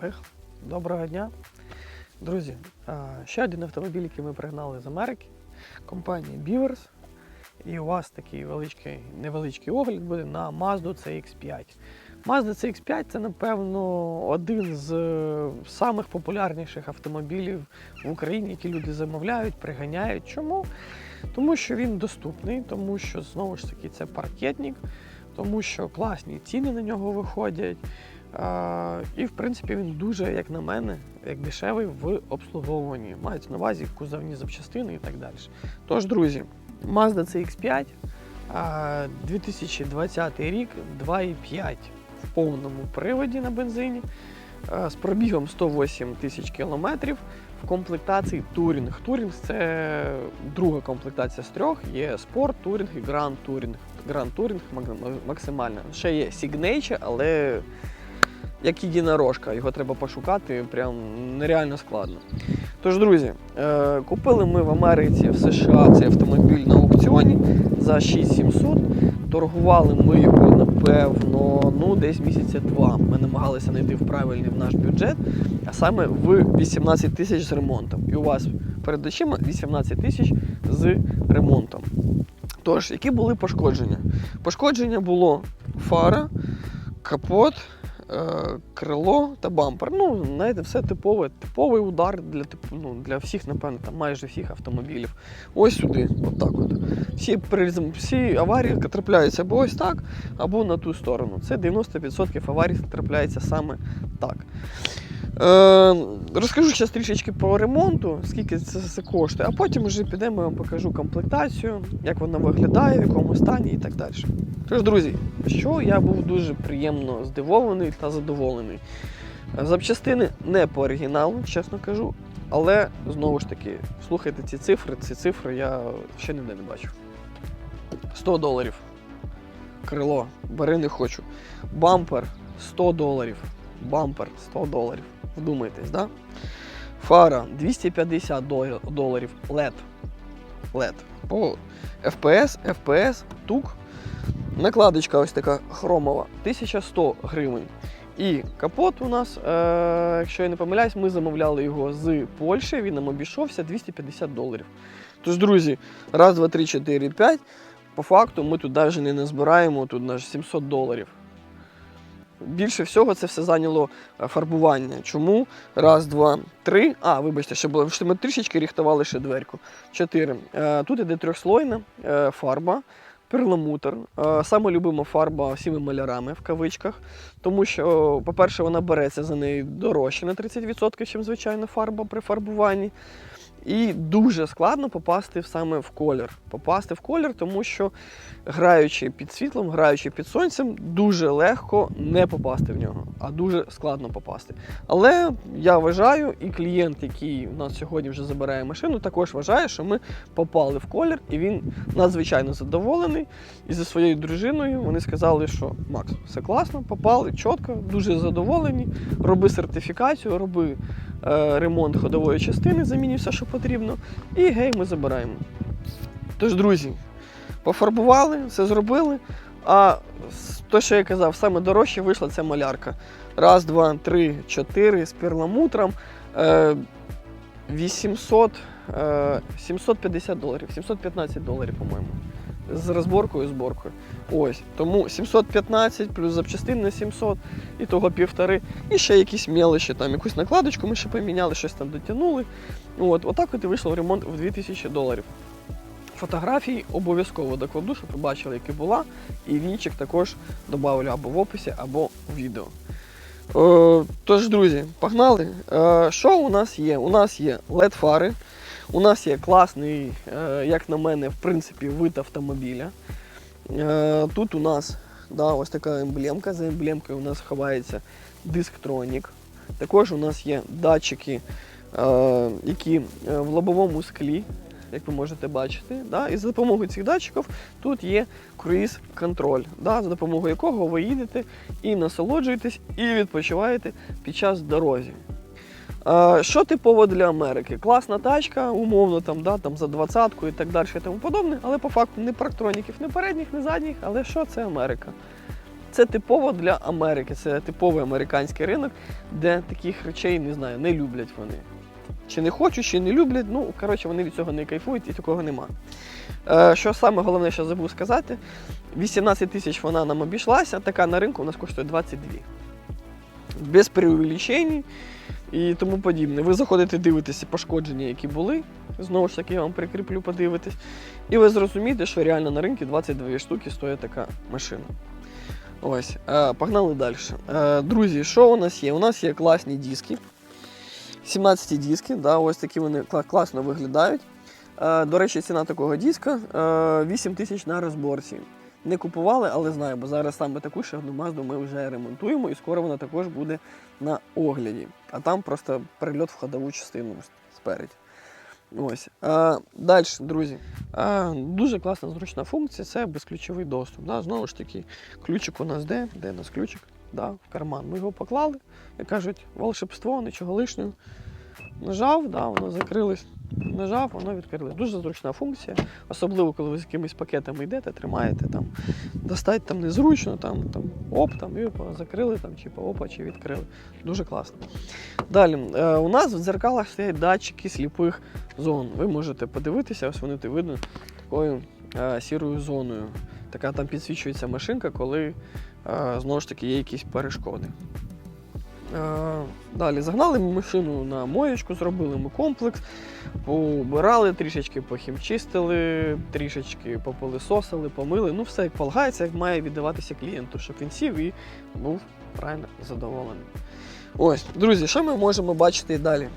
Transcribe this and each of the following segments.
Поїхали. Доброго дня. Друзі, ще один автомобіль, який ми пригнали з Америки, компанія Beavers. І у вас такий величкий, невеличкий огляд буде на Mazda CX5. Mazda CX5 це, напевно, один з е, самих популярніших автомобілів в Україні, які люди замовляють, приганяють. Чому? Тому що він доступний, тому що знову ж таки це паркетник, тому що класні ціни на нього виходять. І, в принципі, він дуже, як на мене, як дешевий в обслуговуванні. Мається на увазі кузовні запчастини і так далі. Тож, друзі, Mazda CX5, 2020 рік, 2,5 в повному приводі на бензині, з пробігом 108 тисяч кілометрів. В комплектації Турінг. Турінг це друга комплектація з трьох. Є спорт, турінг і гранд турінг. Гранд турінг максимально. Ще є Signature, але як єдинорожка, його треба пошукати, прям нереально складно. Тож, друзі, е, купили ми в Америці, в США цей автомобіль на аукціоні за 6700. Торгували ми його, напевно, ну, десь місяця два. Ми намагалися знайти в правильний в наш бюджет, а саме в 18 тисяч з ремонтом. І у вас перед очима 18 тисяч з ремонтом. Тож, які були пошкодження? Пошкодження було фара, капот, крило та бампер. Ну, знаєте, все типове, типовий удар для ну, для всіх, напевно, там майже всіх автомобілів. Ось сюди, отак от. Всі, всі аварії трапляються або ось так, або на ту сторону. Це 90% аварій трапляється саме так. Е, розкажу зараз трішечки по ремонту, скільки це все коштує, а потім вже підемо, я вам покажу комплектацію, як вона виглядає, в якому стані і так далі. Тож, друзі, що я був дуже приємно здивований та задоволений. Запчастини не по оригіналу, чесно кажу, але знову ж таки, слухайте ці цифри, ці цифри я ще ніде не бачив. 100 доларів. Крило, бери не хочу. Бампер 100 доларів. Бампер 100 доларів. Вдумайтесь, да? Фара 250 дол- доларів. LED. LED. По FPS, FPS, тук. Накладочка ось така хромова. 1100 гривень. І капот у нас, е, якщо я не помиляюсь, ми замовляли його з Польщі, він нам обійшовся 250 доларів. Тож, друзі, раз, два, три, чотири, п'ять. По факту ми тут навіть не назбираємо, тут наш 700 доларів. Більше всього це все зайняло е, фарбування. Чому? Раз, два, три. А, вибачте, ще було. Ми трішечки ріхтували ще дверку. Чотири. Е, Тут іде трьохслойна е, фарба, перламутр. Саме любима фарба всіми малярами в кавичках. Тому що, по-перше, вона береться за неї дорожче на 30%, ніж звичайна фарба при фарбуванні. І дуже складно попасти саме в колір. Попасти в колір, тому що граючи під світлом, граючи під сонцем, дуже легко не попасти в нього, а дуже складно попасти. Але я вважаю, і клієнт, який у нас сьогодні вже забирає машину, також вважає, що ми попали в колір, і він надзвичайно задоволений. І зі своєю дружиною вони сказали, що Макс, все класно, попали чітко, дуже задоволені. Роби сертифікацію, роби ремонт ходової частини, замінюй все, що потрібно. І гей, ми забираємо. Тож, друзі, пофарбували, все зробили. А те, що я казав, саме дорожче вийшла ця малярка. Раз, два, три, чотири з перламутром. Е, 800, е, 750 доларів, 715 доларів, по-моєму. З розборкою і зборкою. Ось. Тому 715 плюс запчастин на 700, і того півтори. І ще якісь мелочі, там якусь накладочку ми ще поміняли, щось там дотягнули. От, отак от і вийшов ремонт в 2000 доларів. Фотографії обов'язково докладу, щоб ви бачили, яка була. І вінчик також додавлю або в описі, або в відео. Е, тож, друзі, погнали. Е, що у нас є? У нас є LED-фари. У нас є класний, е, як на мене, в принципі, вид автомобіля. Е, тут у нас да, ось така емблемка. За емблемкою у нас ховається дисктронік. Також у нас є датчики, е, які в лобовому склі, як ви можете бачити. Да? І за допомогою цих датчиків тут є круїз-контроль, да? за допомогою якого ви їдете і насолоджуєтесь, і відпочиваєте під час дорозі. Що типово для Америки? Класна тачка, умовно там, да, там за двадцятку і так далі і тому подобне, але по факту не парктроніків, не передніх, не задніх, але що це Америка? це типово для Америки. Це типовий американський ринок, де таких речей не знаю, не люблять вони. Чи не хочуть, чи не люблять. Ну, коротше, вони від цього не кайфують і такого нема. Е, що саме головне, що забув сказати, 18 тисяч вона нам обійшлася, така на ринку у нас коштує 22. Без преувеличень і тому подібне. Ви заходите, дивитеся пошкодження, які були. Знову ж таки, я вам прикріплю, подивитись. І ви зрозумієте, що реально на ринку 22 штуки стоїть така машина. Ось, е, погнали далі. Е, друзі, що у нас є? У нас є класні диски. 17 диски, да, ось такі вони класно виглядають. Е, до речі, ціна такого диска е, 8 тисяч на розборці. Не купували, але знаю, бо зараз саме таку ще одну мазду ми вже ремонтуємо і скоро вона також буде на огляді. А там просто перельот в ходову частину спереді. Ось. А, далі, друзі. А, дуже класна зручна функція це безключовий доступ. Да? Знову ж таки, ключик у нас де? Де у нас ключик? Да, в карман. Ми його поклали, як кажуть, волшебство, нічого лишнього. Нажав, да, воно закрилось. Нажав, воно відкрилось. Дуже зручна функція, особливо коли ви з якимись пакетами йдете, тримаєте там, достать там незручно, там, там оп, там, і закрили, там, чи опа, чи відкрили. Дуже класно. Далі, е, у нас в дзеркалах стоять датчики сліпих зон. Ви можете подивитися, ось вони тут видно такою е, сірою зоною. Така там підсвічується машинка, коли е, знову ж таки є якісь перешкоди. Е, Далі загнали ми машину на моєчку, зробили ми комплекс, побирали, трішечки похімчистили, трішечки попилисосили, помили. Ну, все як полагається, як має віддаватися клієнту, щоб він сів і був правильно задоволений. Ось, друзі, що ми можемо бачити далі?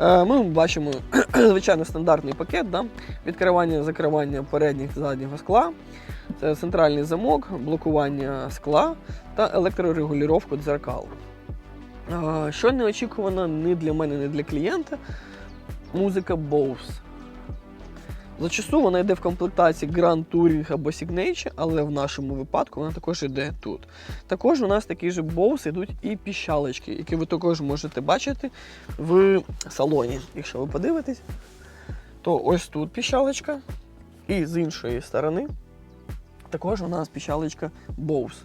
Е, Ми бачимо звичайно стандартний пакет, да? відкривання закривання передніх заднього скла, це центральний замок, блокування скла та електрорегулювання дзеркал. Що неочікувано ні для мене, ні для клієнта, музика Bose. Зачасту вона йде в комплектації Grand Touring або Signature, але в нашому випадку вона також йде тут. Також у нас такі ж Bose йдуть і піщалочки, які ви також можете бачити в салоні. Якщо ви подивитесь, то ось тут піщалочка, і з іншої сторони також у нас піщалочка Bose.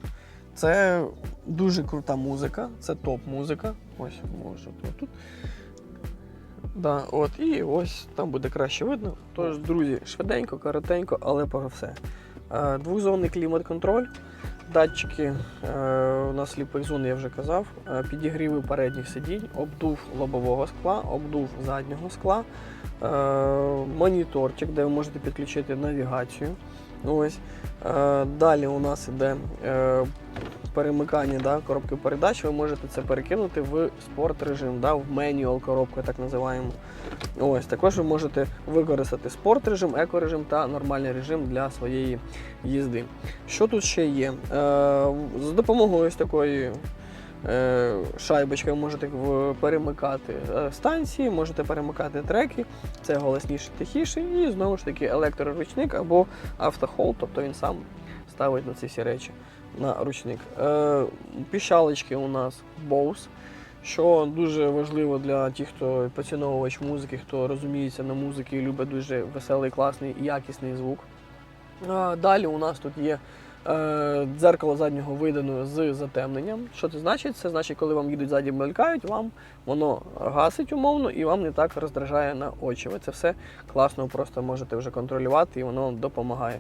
Це дуже крута музика, це топ-музика. Ось може тут. Да, от, і ось там буде краще видно. Тож, друзі, швиденько, коротенько, але про все. Е, Двохзонний клімат-контроль, датчики е, у нас сліпих зон, я вже казав, е, підігріви передніх сидінь, обдув лобового скла, обдув заднього скла, моніторчик, де ви можете підключити навігацію. Ось. Далі у нас іде перемикання да, коробки передач. Ви можете це перекинути в спорт режим, да, в менюал коробку, так називаємо. Ось, також ви можете використати спорт режим, еко режим та нормальний режим для своєї їзди. Що тут ще є? Е, з допомогою ось такої е, шайбочки ви можете перемикати е, станції, можете перемикати треки, це голосніше, тихіше, і знову ж таки електроручник або автохол, тобто він сам ставить на ці всі речі на ручник. Е, піщалочки у нас Bose, що дуже важливо для тих, хто поціновувач музики, хто розуміється на музиці і любить дуже веселий, класний і якісний звук. Е, далі у нас тут є е, дзеркало заднього видану з затемненням. Що це значить? Це значить, коли вам їдуть ззаді мелькають, вам воно гасить умовно і вам не так роздражає на очі. Ви це все класно просто можете вже контролювати і воно вам допомагає.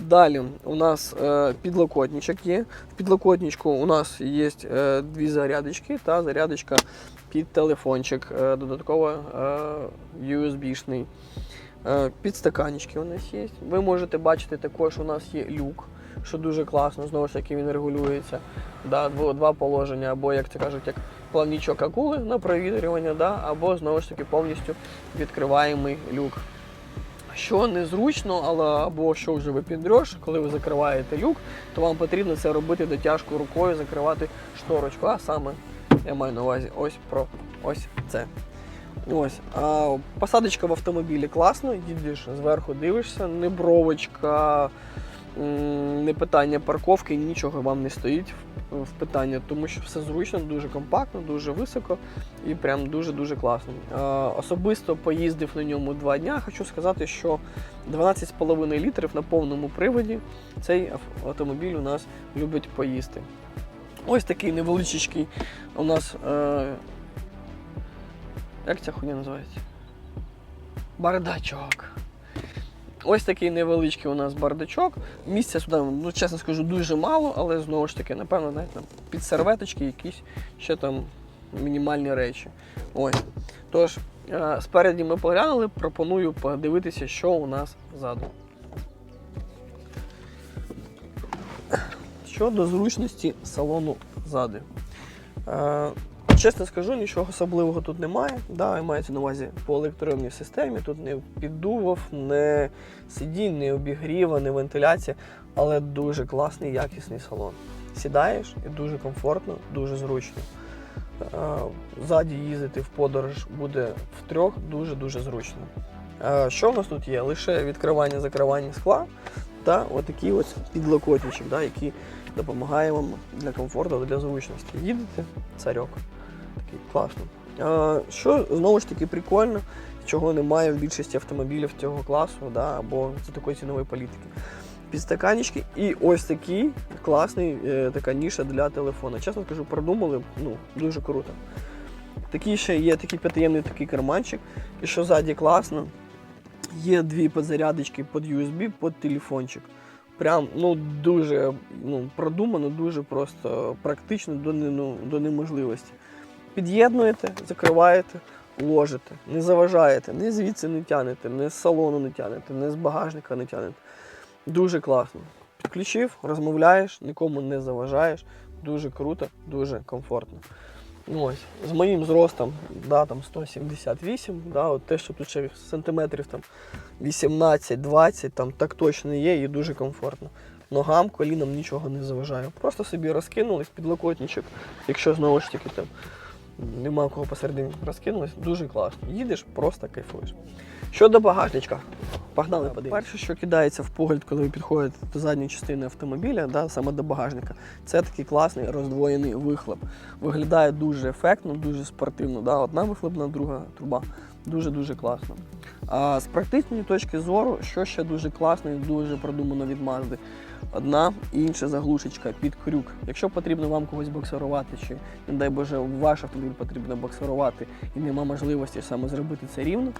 Далі у нас е, підлокотничок є. В підлокотничку у нас є е, дві зарядочки та зарядочка під телефончик, е, додатково USB-шний. Підстаканечки у нас є. Ви можете бачити, також у нас є люк, що дуже класно, знову ж таки він регулюється. Да, два положення, або, як це кажуть, як плавнічок акули на провітрювання, да, або знову ж таки повністю відкриваємий люк. Що незручно, але або що вже ви підреш, коли ви закриваєте люк, то вам потрібно це робити дотяжкою рукою, закривати шторочку. А саме я маю на увазі ось про ось це. Ось. А, посадочка в автомобілі класно, їдеш зверху, дивишся, не бровочка, м, не питання парковки, нічого вам не стоїть в, питання, тому що все зручно, дуже компактно, дуже високо і прям дуже-дуже класно. Особисто поїздив на ньому два дня. Хочу сказати, що 12,5 літрів на повному приводі цей автомобіль у нас любить поїсти. Ось такий невеличкий у нас. Е, як ця хуйня називається? Бардачок. Ось такий невеличкий у нас бардачок. Місця сюди, ну чесно скажу, дуже мало, але знову ж таки, напевно, навіть там під серветочки якісь ще там мінімальні речі. Ось. Тож, е, спереді ми поглянули, пропоную подивитися, що у нас ззаду. Щодо зручності салону ззаду. Чесно скажу, нічого особливого тут немає. Да, мається на увазі по електронній системі. Тут не піддував, не сидінь, не обігріва, не вентиляція, але дуже класний, якісний салон. Сідаєш і дуже комфортно, дуже зручно. Е, Ззаді їздити в подорож буде втрьох дуже-дуже зручно. Е, Що в нас тут є? Лише відкривання, закривання скла та отакий ось підлокотничок, да, який допомагає вам для комфорту, для зручності. Їдете, царьок. Такий класно. А, що знову ж таки прикольно, чого немає в більшості автомобілів цього класу, да, або за такої цінової політики. Підстаканічки і ось такий класний е, така ніша для телефона. Чесно скажу, продумали, ну, дуже круто. Такий ще є такий п'ятиємний такий карманчик, і що ззаді класно, є дві підзарядочки під USB, під телефончик. Прям ну, дуже ну, продумано, дуже просто практично до, ну, до неможливості. Під'єднуєте, закриваєте, ложите, не заважаєте, ні звідси не тянете, ні з салону не тянете, ні з багажника не тянете. Дуже класно. Підключив, розмовляєш, нікому не заважаєш. Дуже круто, дуже комфортно. Ну, ось, з моїм зростом, да, там 178, да, от те, що тут ще сантиметрів там 18-20, там так точно є і дуже комфортно. Ногам, колінам нічого не заважає. Просто собі розкинулись, підлокотничок, якщо знову ж таки там нема кого посередині розкинулись, дуже класно. Їдеш, просто кайфуєш. Щодо багажничка, погнали подивимось. Перше, що кидається в погляд, коли ви підходите до задньої частини автомобіля, да, саме до багажника, це такий класний роздвоєний вихлоп. Виглядає дуже ефектно, дуже спортивно. Да? Одна вихлопна, друга труба. Дуже-дуже класно. А з практичної точки зору, що ще дуже класно і дуже продумано від Mazda, одна і інша заглушечка під крюк. Якщо потрібно вам когось боксирувати, чи, не дай Боже, ваш автомобіль потрібно боксирувати і нема можливості саме зробити це рівно,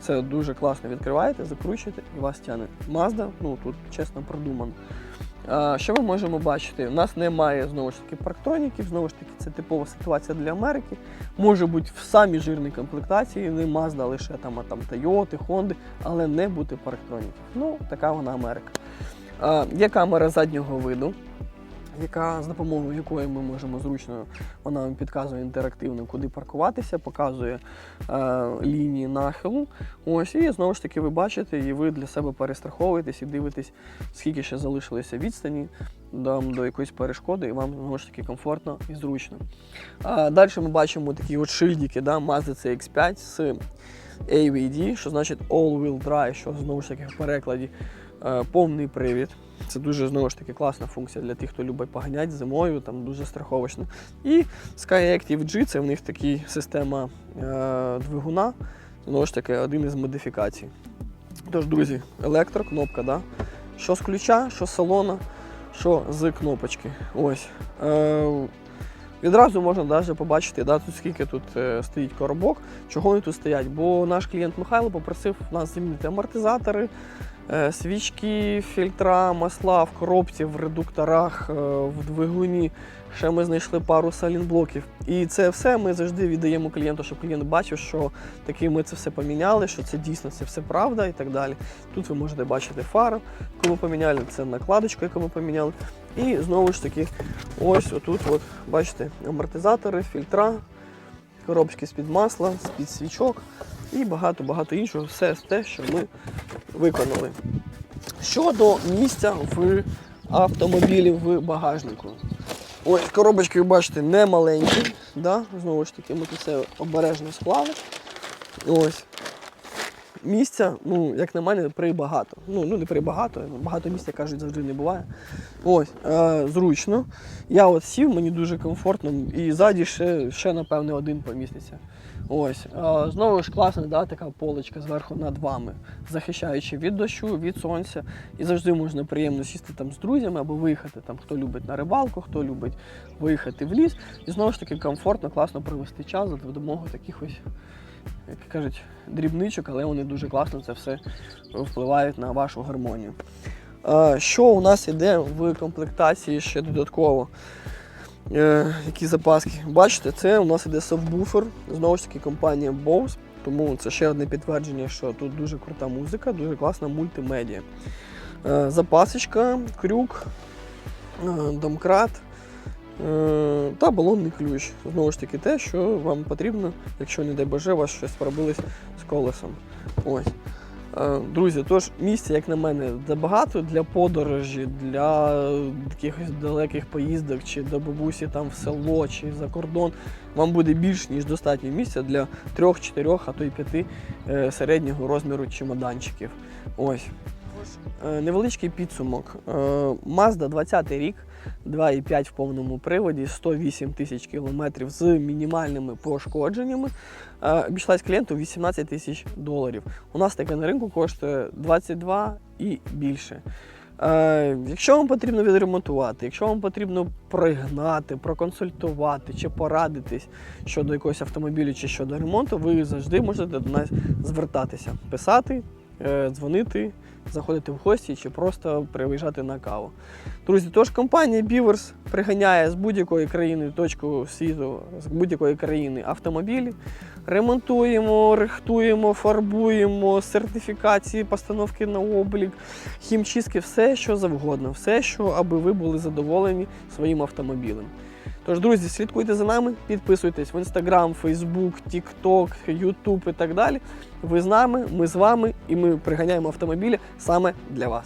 це дуже класно відкриваєте, закручуєте і вас тягне. Mazda, ну тут чесно продумано. Що ми можемо бачити? У нас немає знову ж таки парктроніків, знову ж таки, це типова ситуація для Америки. Може бути в самій жирній комплектації, не Mazda, лише там, а там Toyota, Honda, але не бути парктроніків. Ну, така вона Америка. Є камера заднього виду, яка з допомогою якої ми можемо зручно, вона вам підказує інтерактивно, куди паркуватися, показує е, лінії нахилу. Ось, і знову ж таки ви бачите, і ви для себе перестраховуєтесь і дивитесь, скільки ще залишилося відстані до, до якоїсь перешкоди, і вам знову ж таки комфортно і зручно. А, далі ми бачимо такі от шильдики, да, Mazda CX5 з AVD, що значить All-Wheel Drive, що знову ж таки в перекладі е, повний привід. Це дуже знову ж таки класна функція для тих, хто любить поганяти зимою, там дуже страховочно. І SkyActiv G це в них така система е, двигуна, знову ж таки, один із модифікацій. Тож, друзі, електрокнопка, да? що з ключа, що з салона, що з кнопочки. Ось. Е, Відразу можна навіть побачити, да, тут скільки тут е, стоїть коробок, чого вони тут стоять. Бо наш клієнт Михайло попросив нас замінити амортизатори, е, свічки, фільтра, масла в коробці, в редукторах, е, в двигуні. Ще ми знайшли пару салінблоків. І це все ми завжди віддаємо клієнту, щоб клієнт бачив, що таки ми це все поміняли, що це дійсно це все правда і так далі. Тут ви можете бачити фару, яку ми поміняли, це накладочку, яку ми поміняли. І знову ж таки, ось отут, от, бачите, амортизатори, фільтра, коробочки з-під масла, з-під свічок і багато-багато іншого. Все те, що ми виконали. Щодо місця в автомобілі в багажнику. Ось коробочки, ви бачите, не маленькі. Да? Знову ж таки, ми тут все обережно склали. Ось. Місця, ну, як на мене, прибагато. Ну, ну не прибагато, багато місця кажуть, завжди не буває. Ось, е, зручно. Я от сів, мені дуже комфортно, і ззаді ще, ще напевне, один поміститься. Ось. Е, знову ж класна да, така полочка зверху над вами, захищаючи від дощу, від сонця. І завжди можна приємно сісти там з друзями або виїхати, там, хто любить на рибалку, хто любить виїхати в ліс. І знову ж таки комфортно, класно провести час за допомогою таких ось, як кажуть, дрібничок, але вони дуже класно це все впливають на вашу гармонію. Що у нас іде в комплектації ще додатково? Е, Які запаски? Бачите, це у нас іде сабвуфер, знову ж таки компанія Bose, тому це ще одне підтвердження, що тут дуже крута музика, дуже класна мультимедіа. Е, Запасочка, крюк, е, домкрат та балонний ключ. Знову ж таки, те, що вам потрібно, якщо, не дай Боже, у вас щось пробилось з колесом. Ось. Е, Друзі, тож місця, як на мене, забагато для подорожі, для якихось далеких поїздок, чи до бабусі там в село, чи за кордон. Вам буде більш ніж достатньо місця для трьох, чотирьох, а то й п'яти е, середнього розміру чемоданчиків. Ось. Е, Невеличкий підсумок. Е, Mazda 20 рік, 2,5 в повному приводі, 108 тисяч кілометрів з мінімальними пошкодженнями. Е, Обійшлась клієнту 18 тисяч доларів. У нас таке на ринку коштує 22 і більше. Якщо вам потрібно відремонтувати, якщо вам потрібно пригнати, проконсультувати чи порадитись щодо якогось автомобілю чи щодо ремонту, ви завжди можете до нас звертатися, писати, дзвонити, заходити в гості чи просто приїжджати на каву. Друзі, тож компанія Beavers приганяє з будь-якої країни точку світу, з будь-якої країни автомобілі. Ремонтуємо, рихтуємо, фарбуємо, сертифікації, постановки на облік, хімчистки, все, що завгодно, все, що аби ви були задоволені своїм автомобілем. Тож, друзі, слідкуйте за нами, підписуйтесь в Instagram, Facebook, TikTok, YouTube і так далі. Ви з нами, ми з вами, і ми приганяємо автомобілі саме для вас.